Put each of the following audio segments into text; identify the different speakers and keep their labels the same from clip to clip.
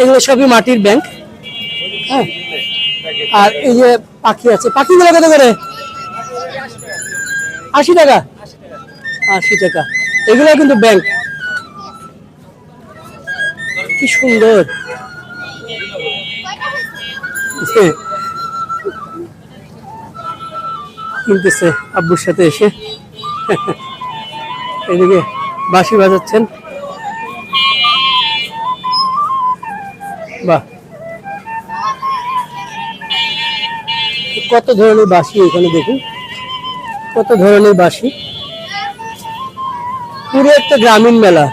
Speaker 1: এগুলো সবই মাটির ব্যাংক হ্যাঁ। আর এই যে পাখি আছে, পাখিগুলো কত করে? আশি টাকা? আশি টাকা। এগুলো কিন্তু ব্যাংক কি সুন্দর। কিনতেছে আব্বুর সাথে এসে। এদিকে বাঁশি বাজাচ্ছেন। কত ধরনের বাঁশি এখানে দেখুন? কত ধরনের বাঁশি পুরো একটা গ্রামীণ মেলা।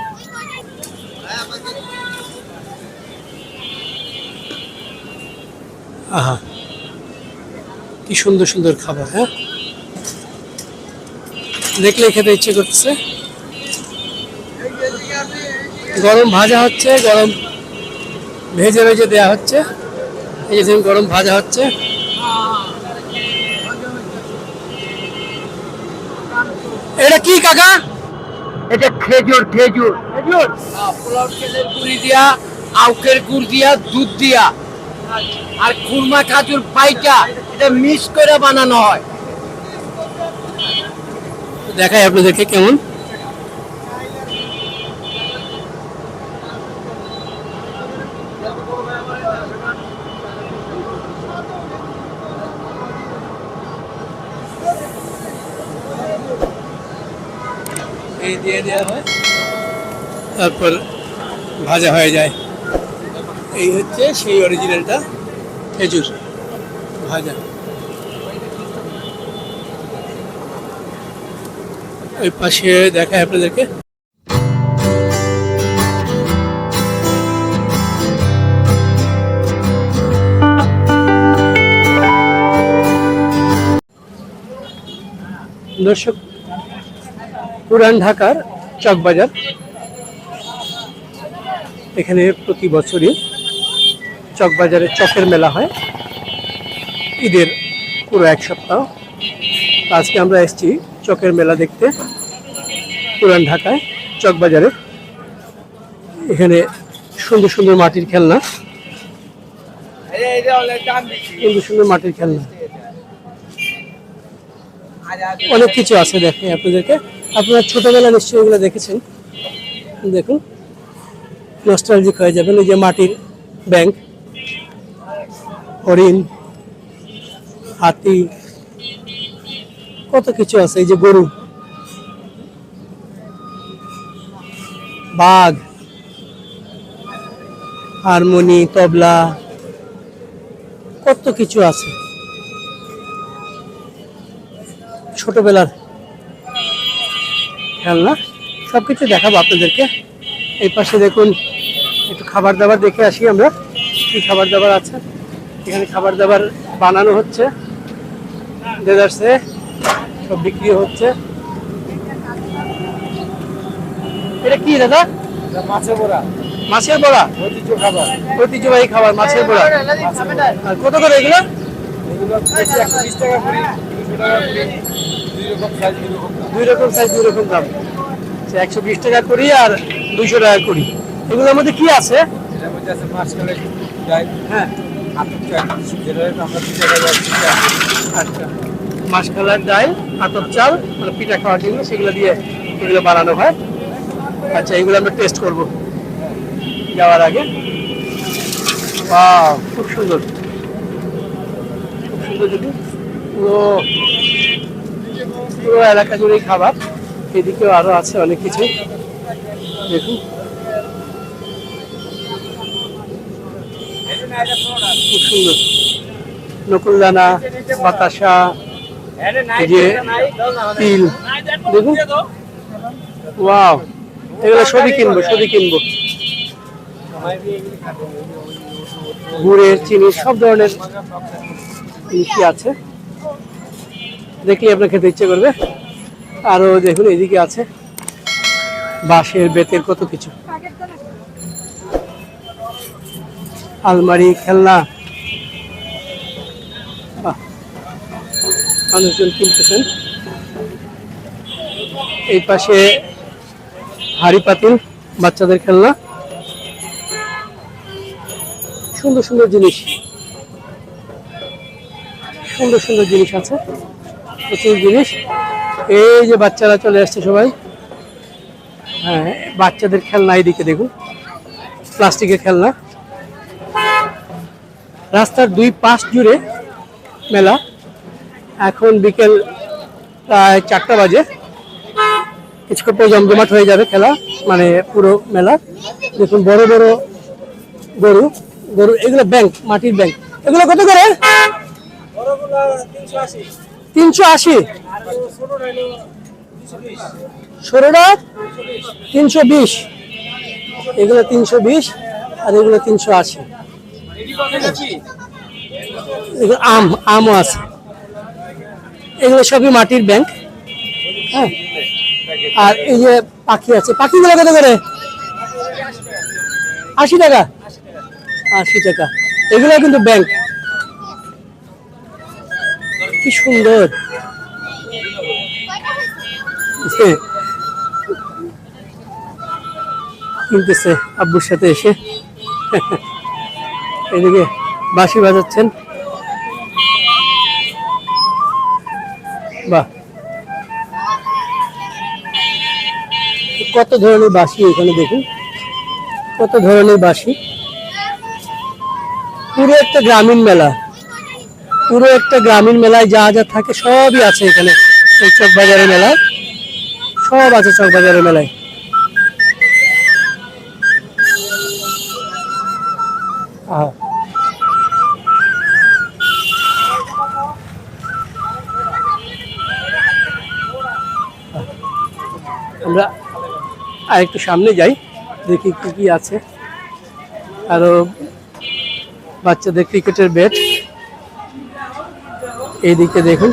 Speaker 1: আহা, কি সুন্দর সুন্দর খাবার হ্যাঁ? দেখলে খেতে ইচ্ছে করতেছে। গরম ভাজা হচ্ছে, গরম ভেজে ভেজে দেওয়া হচ্ছে। এই যে গরম ভাজা হচ্ছে। এটা কি কাকা?
Speaker 2: এটা খেজুর খেজুর।
Speaker 1: খেজুর?
Speaker 2: পোলাও তেলের গুড়ি দিয়া আউকের গুড় দিয়া দুধ দিয়া। আর খুরমা খাজুর পাইকা এটা মিক্স করে বানানো হয়।
Speaker 1: দেখাই আপনাদেরকে কেমন। এই দিয়ে দেওয়া হয়, তারপর ভাজা হয়ে যায়। এই হচ্ছে সেই অরিজিনালটা খেজুর ভাজা। ওই পাশে দেখায় আপনাদেরকে। দর্শক পুরান ঢাকার চকবাজার। এখানে প্রতি বছরই চকবাজারে চকের মেলা হয়। ঈদের পুরো এক সপ্তাহ। আজকে আমরা এসেছি চকের মেলা দেখতে পুরান ঢাকায় চকবাজারে। এখানে সুন্দর সুন্দর মাটির খেলনা। সুন্দর সুন্দর মাটির খেলনা। অনেক কিছু আছে দেখে আপনাদেরকে। আপনারা ছোটবেলা নিশ্চয়ই এগুলো দেখেছেন। দেখুন নস্টালজিক হয়ে যাবেন। এই যে মাটির ব্যাংক হরিণ, হাতি, কত কিছু আছে। এই যে গরু, বাঘ, হারমোনি, তবলা, কত কিছু আছে। ছোটবেলার খেলনা। সব কিছু দেখাবো আপনাদেরকে। এই পাশে দেখুন একটু খাবার দাবার দেখে আসি আমরা। কি খাবার দাবার আছে? এখানে খাবার দাবার বানানো হচ্ছে। ডেজার্টসে সব বিক্রি হচ্ছে। এটা কি দাদা?
Speaker 2: মাছের বড়া।
Speaker 1: মাছের বড়া?
Speaker 2: ঐতিহ্য খাবার।
Speaker 1: ঐতিহ্যবাহী খাবার মাছের বড়া। আর কত করে এগুলো?
Speaker 2: একশো বিশ টাকা করে দুশো টাকা করে দুই রকম সাইজ দুই রকম।
Speaker 1: দুই রকম সাইজ দুই রকম দাম। একশো বিশ টাকা করি আর দুইশো টাকা করি। এগুলোর মধ্যে কি আছে? হ্যাঁ। আচ্ছা। মাসকালার ডাল আতপ চাল মানে পিঠা খাওয়ার জন্য সেগুলো দিয়ে এগুলো বানানো হয়। আচ্ছা এগুলো আমরা টেস্ট করব। যাওয়ার আগে। খুব সুন্দর। খুব সুন্দর যদি পুরো পুরো এলাকা জুড়েই খাবার। এদিকেও আরও আছে অনেক কিছু। দেখুন। খুব সুন্দর। নকুলদানা, বাতাসা যে তিল। দেখুন। ওয়াও। এগুলো সবই কিনবো সবই কিনবো। গুড়ের চিনি সব ধরনের আছে। দেখলে আপনার খেতে ইচ্ছে করবে। আরও দেখুন, এদিকে আছে। বাঁশের বেতের কত কিছু। আলমারি, খেলনা। মানুষজন কিনতেছেন। এই পাশে হাড়ি পাতিল, বাচ্চাদের খেলনা। সুন্দর সুন্দর জিনিস। সুন্দর সুন্দর জিনিস আছে। প্রচুর জিনিস। এই যে বাচ্চারা চলে আসছে সবাই। হ্যাঁ বাচ্চাদের খেলনা এইদিকে দেখুন। প্লাস্টিকের খেলনা। রাস্তার দুই পাশ জুড়ে মেলা। এখন বিকেল প্রায় চারটা বাজে। কিছুক্ষণ পর জমজমাট হয়ে যাবে খেলা মানে পুরো মেলা। দেখুন, বড় বড় গরু। গরু, এগুলো ব্যাংক মাটির ব্যাংক এগুলো কত করে? তিনশো আশি। ষোলোটা তিনশো বিশ। এগুলো তিনশো বিশ আর এগুলো তিনশো আশি। আম, আমও আছে। এগুলো সবই মাটির ব্যাংক। হ্যাঁ। আর এই যে পাখি আছে, পাখিগুলো কত করে? আশি টাকা। আশি টাকা। এগুলো কিন্তু ব্যাংক। কি সুন্দর। কিনতেছে আব্বুর সাথে এসে। এদিকে বাঁশি বাজাচ্ছেন। বাহ। কত ধরনের বাঁশি এখানে দেখুন। কত ধরনের বাঁশি। পুরো একটা গ্রামীণ মেলা। পুরো একটা গ্রামীণ মেলায় যা যা থাকে সবই আছে এখানে। এই চক বাজারের মেলায়। সব আছে চক বাজারের মেলায় আমরা আর একটু সামনে যাই, দেখি কি কি আছে। আরও বাচ্চাদের ক্রিকেটের ব্যাট এইদিকে দেখুন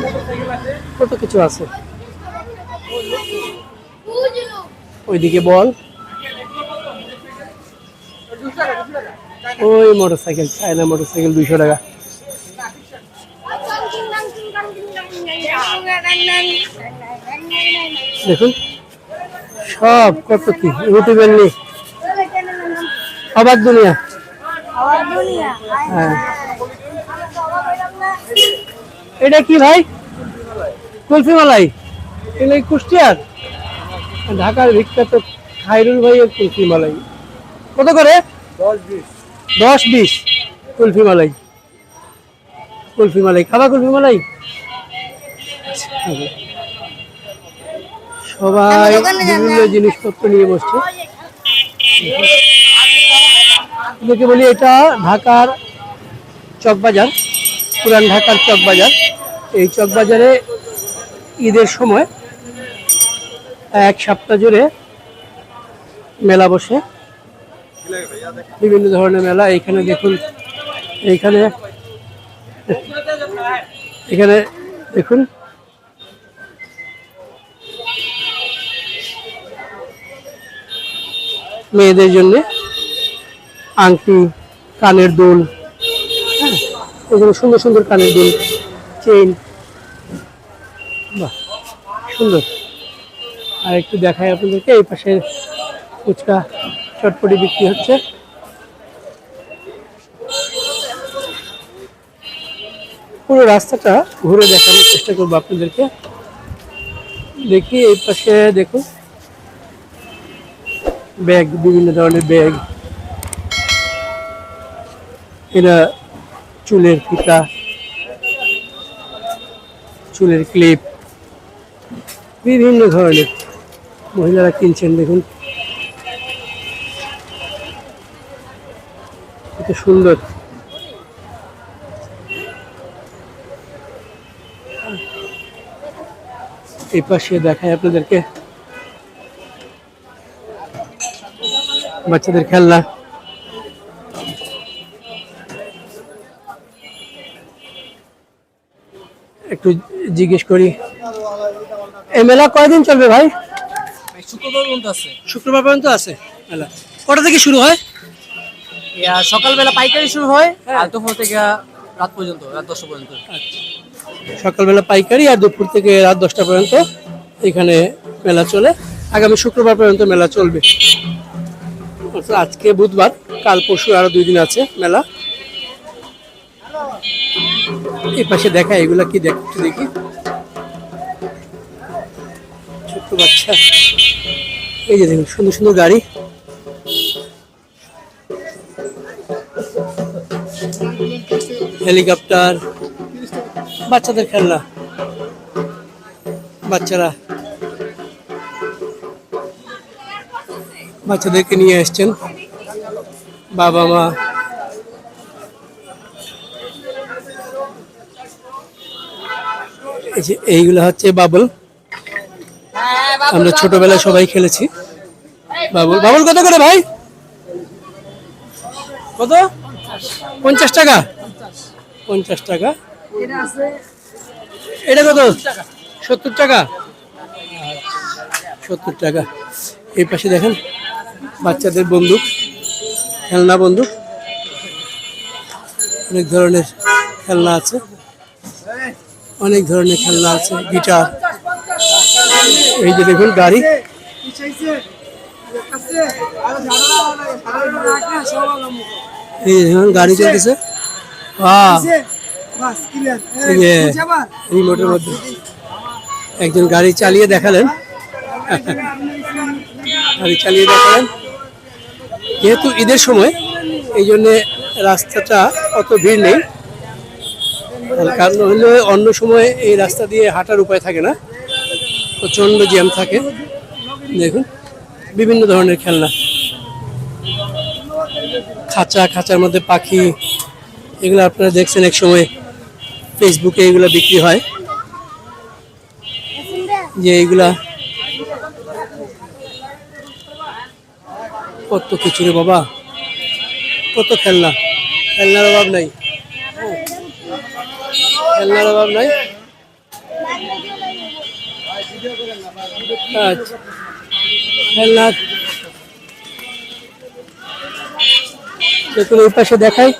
Speaker 1: কত কিছু আছে। ওইদিকে বল। ওই motor cycle China motor cycle দুইশো টাকা। দেখুন সব কত কি রুটি বেলনি। অবাক দুনিয়া। হ্যাঁ। এটা কি ভাই? কুলফি মালাই এগুলো কুষ্টিয়ার? ঢাকার বিখ্যাত খাইরুল ভাইয়ের কুলফি মালাই কত করে? দশ বিশ। কুলফি মালাই কুলফি মালাই খাবা কুলফি মালাই সবাই বিভিন্ন জিনিসপত্র নিয়ে বসছে। বলি এটা ঢাকার চকবাজার। পুরান ঢাকার চকবাজার। এই চকবাজারে ঈদের সময় এক সপ্তাহ জুড়ে মেলা বসে। বিভিন্ন ধরনের মেলা এখানে দেখুন, এইখানে, এখানে দেখুন। মেয়েদের জন্য আংটি, কানের দুল এগুলো সুন্দর সুন্দর কানের দুল চেইন বাহ, সুন্দর। আর একটু দেখায় আপনাদেরকে, এই পাশে ফুচকা চটপটি বিক্রি হচ্ছে। পুরো রাস্তাটা ঘুরে দেখানোর চেষ্টা করব আপনাদেরকে। দেখি এই পাশে, দেখুন। ব্যাগ, বিভিন্ন ধরনের ব্যাগ। এরা চুলের ফিতা, চুলের ক্লিপ, বিভিন্ন ধরনের মহিলারা কিনছেন, দেখুন। কত সুন্দর। এই পাশে দেখায় আপনাদেরকে। বাচ্চাদের খেলনা। একটু জিজ্ঞেস করি। এই মেলা কয়দিন চলবে ভাই?
Speaker 2: শুক্রবার পর্যন্ত আছে।
Speaker 1: শুক্রবার পর্যন্ত আছে মেলা। কটা থেকে শুরু হয়?
Speaker 2: সকালবেলা পাইকারি শুরু হয়
Speaker 1: হ্যাঁ।
Speaker 2: আর দুপুর থেকে রাত পর্যন্ত রাত দশটা পর্যন্ত।
Speaker 1: সকালবেলা পাইকারি আর দুপুর থেকে রাত দশটা পর্যন্ত এখানে মেলা চলে। আগামী শুক্রবার পর্যন্ত মেলা চলবে। অর্থাৎ আজকে বুধবার কাল পরশু আরও দুই দিন আছে মেলা। এই পাশে দেখা, এগুলা কি দেখ দেখি। ছোট্ট বাচ্চা। এই যে দেখুন, সুন্দর সুন্দর গাড়ি। হেলিকপ্টার, বাচ্চাদের খেলনা। বাচ্চারা। বাচ্চাদেরকে নিয়ে এসছেন বাবা মা এই যে এইগুলো হচ্ছে বাবল। আমরা ছোটবেলায় সবাই খেলেছি। বাবুল বাবুল কত করে ভাই? কত? পঞ্চাশ টাকা? পঞ্চাশ টাকা। এটা কত? সত্তর টাকা? সত্তর টাকা। এই পাশে দেখেন, বাচ্চাদের বন্দুক, খেলনা বন্দুক। অনেক ধরনের খেলনা আছে। অনেক ধরনের খেলনা আছে, গিটার। এই যে দেখুন গাড়ি। এই দেখুন গাড়ি চলতেছে। রিমোটের মধ্যে। একজন গাড়ি চালিয়ে দেখালেন। গাড়ি চালিয়ে দেখালেন। যেহেতু ঈদের সময়, এই জন্যে রাস্তাটা অত ভিড় নেই। কারণ হলে অন্য সময় এই রাস্তা দিয়ে হাঁটার উপায় থাকে না। প্রচণ্ড জ্যাম থাকে। দেখুন, বিভিন্ন ধরনের খেলনা। খাঁচা, খাঁচার মধ্যে পাখি, এগুলো আপনারা দেখছেন এক সময় ফেসবুকে এগুলো বিক্রি হয়। যে এইগুলা কত কিছু রে বাবা। কত খেলনা। খেলনার অভাব নাই। খেলনার অভাব নাই? আচ্ছা। খেলনা পাশে দেখাই।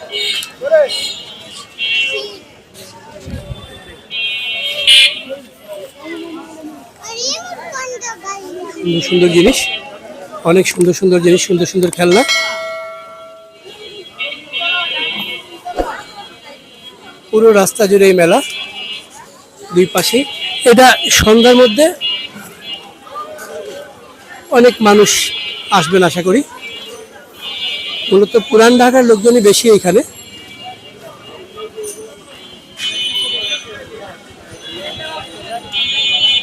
Speaker 1: সুন্দর সুন্দর জিনিস। অনেক সুন্দর সুন্দর জিনিস, সুন্দর সুন্দর খেলনা। পুরো রাস্তা জুড়ে এই মেলা। দুই পাশে এটা সন্ধ্যার মধ্যে অনেক মানুষ আসবেন আশা করি। মূলত পুরান ঢাকার লোকজনই বেশি এখানে।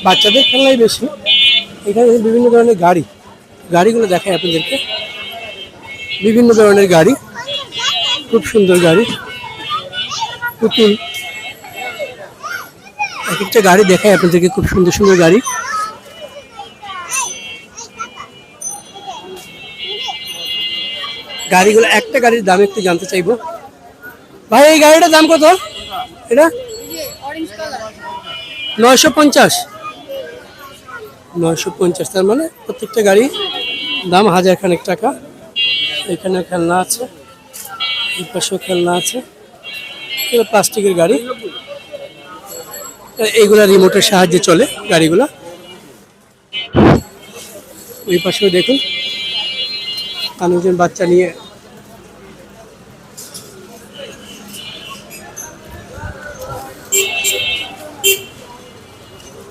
Speaker 1: বাচ্চাদের খেলনাই বেশি। এখানে বিভিন্ন ধরনের গাড়ি। গাড়িগুলো দেখায় আপনাদেরকে। বিভিন্ন ধরনের গাড়ি। খুব সুন্দর গাড়ি। পুতুল এক একটা গাড়ি দেখায় আপনাদেরকে, খুব সুন্দর সুন্দর গাড়ি। গাড়িগুলো, একটা গাড়ির দাম একটু জানতে চাইব। ভাই, এই গাড়িটার দাম কত? এটা? নয়শো পঞ্চাশ। নয়শো পঞ্চাশ, তার মানে প্রত্যেকটা গাড়ি দাম হাজার খানেক টাকা। এখানে খেলনা আছে, এই পাশেও খেলনা আছে। এগুলো প্লাস্টিকের গাড়ি। এইগুলা রিমোটের সাহায্যে চলে গাড়িগুলা। ওই পাশেও দেখুন, মানুষজন বাচ্চা নিয়ে।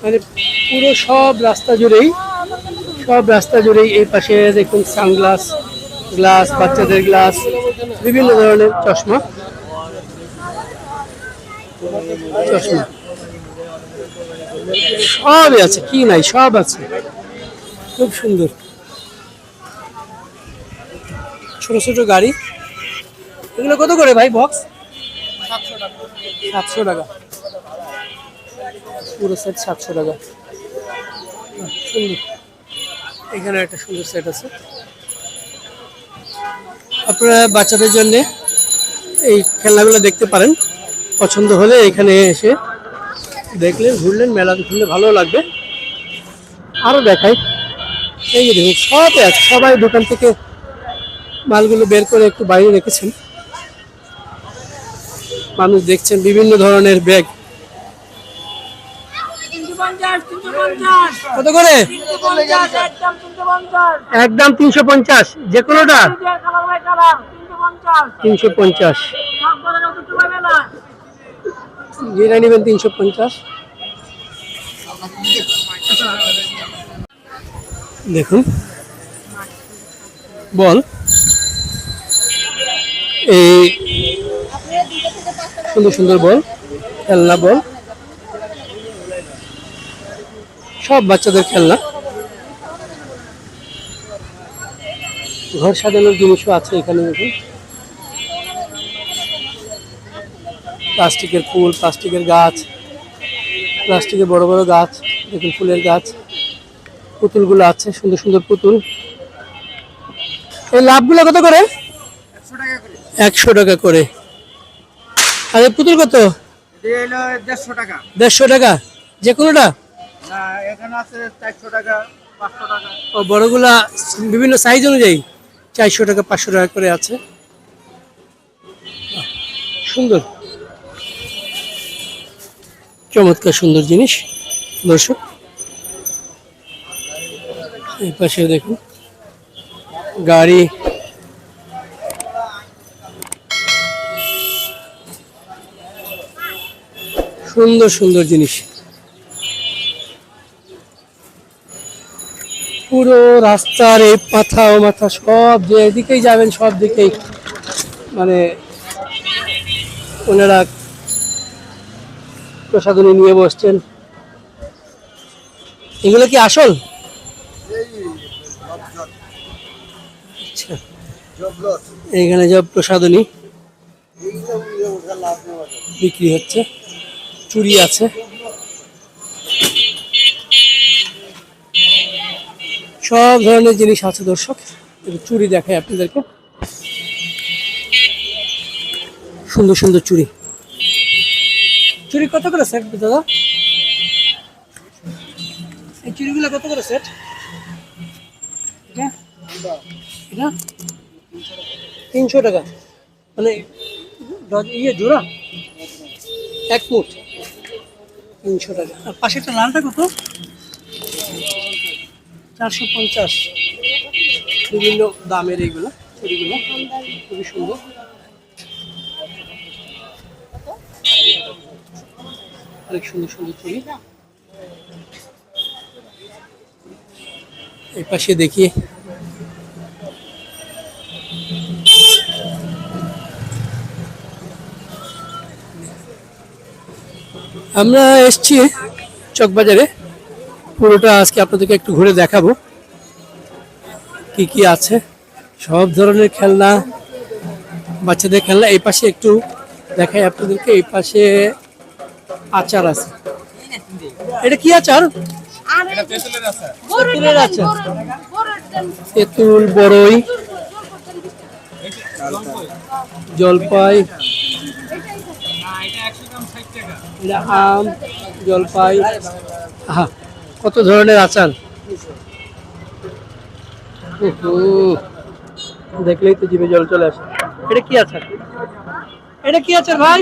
Speaker 1: মানে পুরো সব রাস্তা জুড়েই, সব রাস্তা জুড়েই এই পাশে দেখুন সানগ্লাস, গ্লাস, বাচ্চাদের গ্লাস, বিভিন্ন ধরনের চশমা। চশমা। সবই আছে, কি নাই, সব আছে। খুব সুন্দর। ছোট ছোট গাড়ি। এগুলো কত করে ভাই বক্স সাতশো টাকা। পুরো সেট সাতশো টাকা। সুন্দর। এখানে একটা সুন্দর সেট আছে। আপনারা বাচ্চাদের জন্য এই খেলনাগুলো দেখতে পারেন। পছন্দ হলে এখানে এসে দেখলেন ঘুরলেন মেলা ঘুরলে ভালো লাগবে। আরও দেখাই। এই যে দেখুন সবই আছে সবাই দোকান থেকে মালগুলো বের করে একটু বাইরে রেখেছেন। মানুষ দেখছেন বিভিন্ন ধরনের ব্যাগ। কত করে?
Speaker 3: একদম তিনশো পঞ্চাশ।
Speaker 1: যে কোনোটা?
Speaker 3: তিনশো পঞ্চাশ।
Speaker 1: নেবেন তিনশো পঞ্চাশ। দেখুন। বল। এই সুন্দর সুন্দর বল, খেলনা বল। সব বাচ্চাদের খেলনা। ঘর সাজানোর জিনিসও আছে এখানে দেখুন। প্লাস্টিকের ফুল প্লাস্টিকের গাছ প্লাস্টিকের বড় বড় গাছ দেখুন ফুলের গাছ পুতুলগুলো আছে সুন্দর সুন্দর পুতুল। এই লাভগুলো কত করে? একশো টাকা করে। আর এই পুতুল কত?
Speaker 2: দেড়শো টাকা।
Speaker 1: যে কোনোটা? ও বড়গুলা বিভিন্ন সাইজ অনুযায়ী চারশো টাকা পাঁচশো টাকা করে আছে। সুন্দর। চমৎকার সুন্দর জিনিস। দর্শক, এই পাশে দেখুন, গাড়ি। সুন্দর সুন্দর জিনিস। পুরো রাস্তার এই মাথা ও মাথা সব যে এদিকেই যাবেন, সব দিকেই। মানে ওনারা প্রসাদনী নিয়ে বসছেন। এগুলো কি আসল? এইখানে সব প্রসাদনী বিক্রি হচ্ছে চুড়ি আছে। সব ধরনের জিনিস আছে দর্শক চুড়ি দেখাই আপনাদেরকে। সুন্দর সুন্দর চুড়ি চুড়ি কত করে সেট দাদা? এই চুরিগুলো কত করে সেট এটা? তিনশো টাকা। মানে ইয়ে জোড়া? এক মুঠ। তিনশো টাকা। আর পাশেরটা লালটা কত? চারশো পঞ্চাশ। বিভিন্ন দামের এইগুলো চুড়িগুলো খুবই সুন্দর। অনেক সুন্দর সুন্দর চুড়ি এই পাশে দেখি। আমরা এসছি চকবাজারে। পুরোটা আজকে আপনাদেরকে একটু ঘুরে দেখাবো। কি কি আছে? সব ধরনের খেলনা, বাচ্চাদের খেলনা। এই পাশে একটু দেখাই আপনাদেরকে। এই পাশে আচার আছে। এটা কি আচার? তেঁতুলের আচার। তেঁতুল, বড়ই। জলপাই। আম, জলপাই। কত ধরনের আচার? দেখলেই তো জিভে জল চলে আসে। এটা কি আচার? এটা কি আচার ভাই?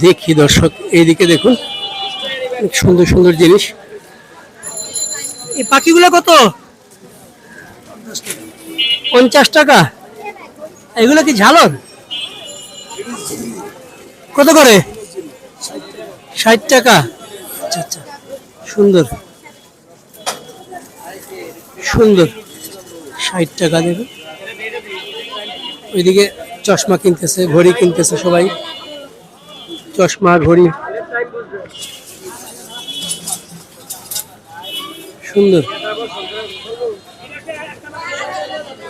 Speaker 1: দেখি দর্শক, এইদিকে দেখুন। সুন্দর সুন্দর জিনিস। এই পাখিগুলো কত? পঞ্চাশ টাকা। এগুলো কি ঝালর? কত করে? ষাট টাকা। আচ্ছা আচ্ছা। সুন্দর। সুন্দর। ষাট টাকা দেবে ওইদিকে চশমা কিনতেছে, ঘড়ি কিনতেছে সবাই। চশমা, ঘড়ি। সুন্দর।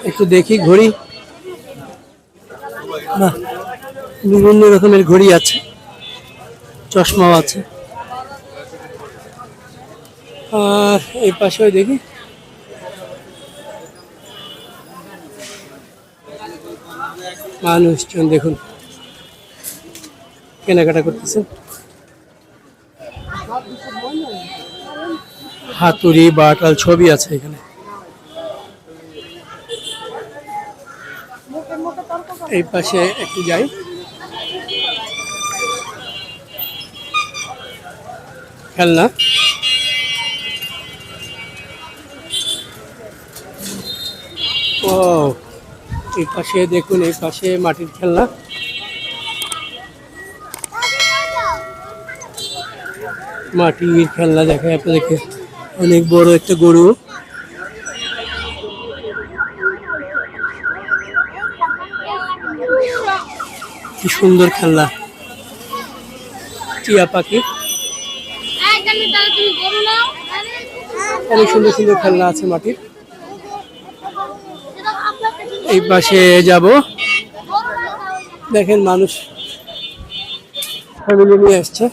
Speaker 1: একটু দেখি ঘড়ি। বিভিন্ন রকমের ঘড়ি আছে। চশমাও আছে। আর এই পাশেও দেখি। মানুষজন দেখুন। কেনাকাটা করতেছেন। হাতুড়ি, বাটাল ছবি আছে এখানে। এই পাশে একটু যাই। খেলনা। ও এই পাশে দেখুন এই পাশে মাটির খেলনা। মাটির খেলনা দেখায় আপনাদেরকে। অনেক বড় একটা গরু। কি সুন্দর খেলনা। টিয়া পাখি। অনেক সুন্দর সুন্দর খেলনা আছে মাটির। এই পাশে যাব। দেখেন মানুষ ফ্যামিলি নিয়ে আসছে।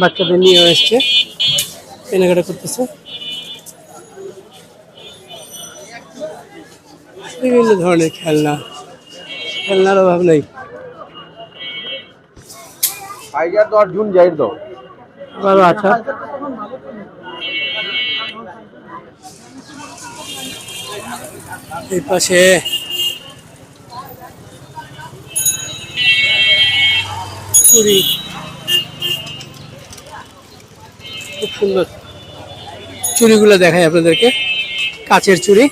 Speaker 1: বাচ্চাদের নিয়ে আসছে। কেনাকাটা করতেছে। বিভিন্ন ধরনের খেলনা। খেলনার অভাব নেই। ভালো আচ্ছা। এই পাশে চুরি। খুব সুন্দর। চুড়িগুলো দেখায় আপনাদেরকে। কাচের চুড়ি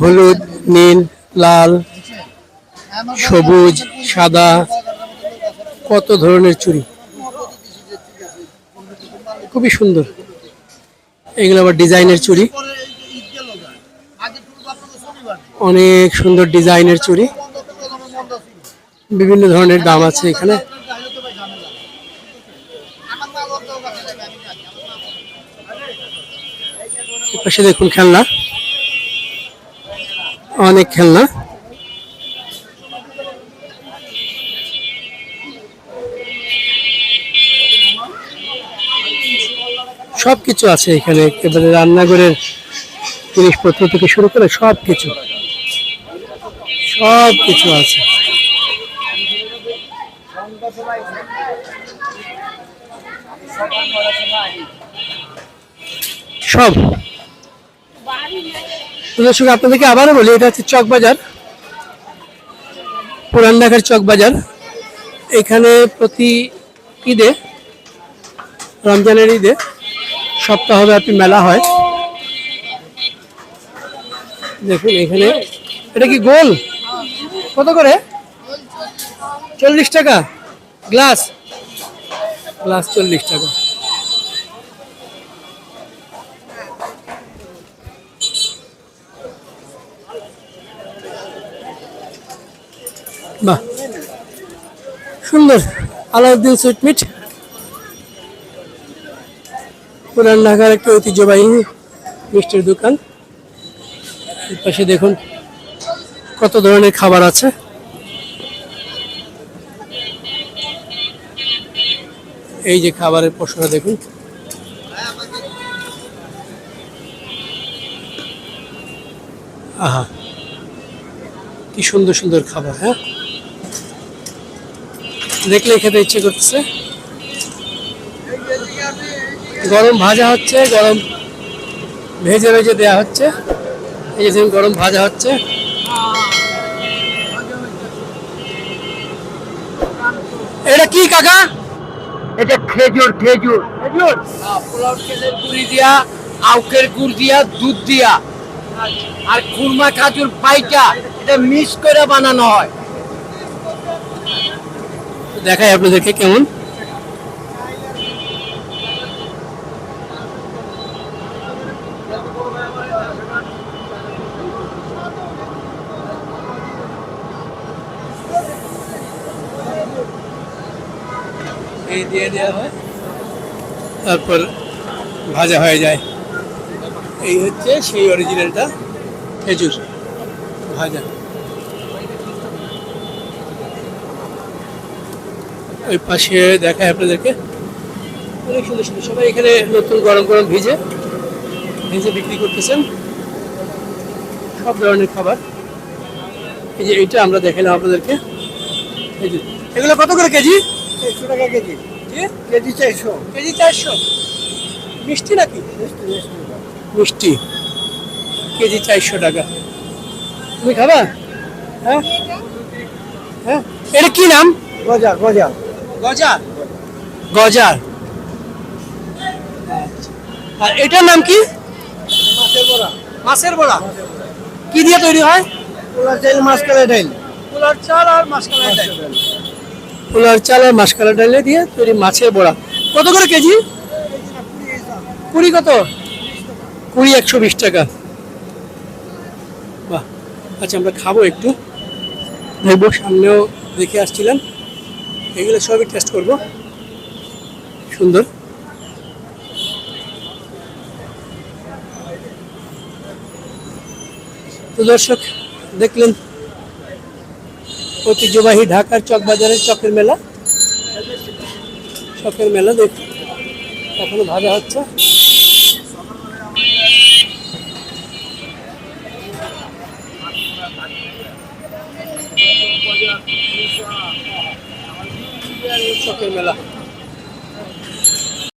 Speaker 1: হলুদ, নীল, লাল, সবুজ, সাদা, কত ধরনের চুড়ি খুবই সুন্দর। এগুলো আবার ডিজাইনের চুড়ি অনেক সুন্দর ডিজাইনের চুড়ি বিভিন্ন ধরনের দাম আছে এখানে। দেখুন খেলনা। অনেক খেলনা। সব কিছু আছে এখানে। একেবারে রান্নাঘরের জিনিসপত্র থেকে শুরু করে সব কিছু সব কিছু আছে। সব। দর্শক, আপনাদেরকে আবারও বলি, এটা হচ্ছে চক বাজার পুরান ঢাকার চক বাজার এখানে প্রতি ঈদে, রমজানের ঈদে সপ্তাহব্যাপী মেলা হয়। দেখুন এখানে। এটা কি গোল? কত করে? চল্লিশ টাকা। গ্লাস? গ্লাস চল্লিশ টাকা। বাহ। সুন্দর। আলাউদ্দিন সুইটমিট পুরান ঢাকার একটা ঐতিহ্যবাহী মিষ্টির দোকান। পাশে দেখুন কত ধরনের খাবার আছে। এই যে খাবারের পশরা দেখুন। আহা, কি সুন্দর সুন্দর খাবার হ্যাঁ? দেখলে খেতে ইচ্ছে করতেছে। গরম ভাজা হচ্ছে গরম ভেজে ভেজে দেওয়া হচ্ছে। এই যে গরম ভাজা হচ্ছে। এটা কি কাকা?
Speaker 2: এটা খেজুর খেজুর। খেজুর? পোলাও তেলের গুড়ি দিয়া আউকের গুড় দিয়া দুধ দিয়া। আর খুরমা খাজুর পাইটা এটা মিক্স করে বানানো হয়।
Speaker 1: দেখাই আপনাদেরকে কেমন। দিয়ে দেওয়া হয়, তারপর ভাজা হয়ে যায়। এই হচ্ছে সেই অরিজিনালটা খেজুর ভাজা। ওই পাশে দেখায় আপনাদেরকে। অনেক সুন্দর সুন্দর সবাই এখানে নতুন গরম গরম ভিজে ভিজে বিক্রি করতেছেন। সব ধরনের খাবার। এই যে এইটা আমরা দেখালাম আপনাদেরকে। এগুলো কত করে কেজি?
Speaker 2: একশো টাকা কেজি। কেজি চারশো।
Speaker 1: কেজি চারশো? মিষ্টি নাকি? মিষ্টি কেজি চারশো টাকা। তুমি খাবা? হ্যাঁ? হ্যাঁ? এটা কি নাম?
Speaker 2: গজা গজা
Speaker 1: গজা গজার। আচ্ছা। আর এটার নাম কি?
Speaker 2: মাছের বড়া।
Speaker 1: মাছের বড়া। কি দিয়ে তৈরি হয়?
Speaker 2: পোলা চাইল মাছ কালে ডাইল
Speaker 1: পোলার চাল আর মাছকালা ডাল। পোলার চাল আর মাছকালা ডালে দিয়ে তৈরি মাছের বড়া। কত করে কেজি? কুড়ি কত? কুড়ি একশো বিশ টাকা। বাহ আচ্ছা আমরা খাব একটু। দেখব, সামনেও দেখে আসছিলাম। এগুলো সবই টেস্ট করব। সুন্দর। তো দর্শক, দেখলেন ঐতিহ্যবাহী ঢাকার চক বাজারের চকের মেলা। চকের মেলা দেখুন এখনও ভাজা হচ্ছে। চকের মেলা।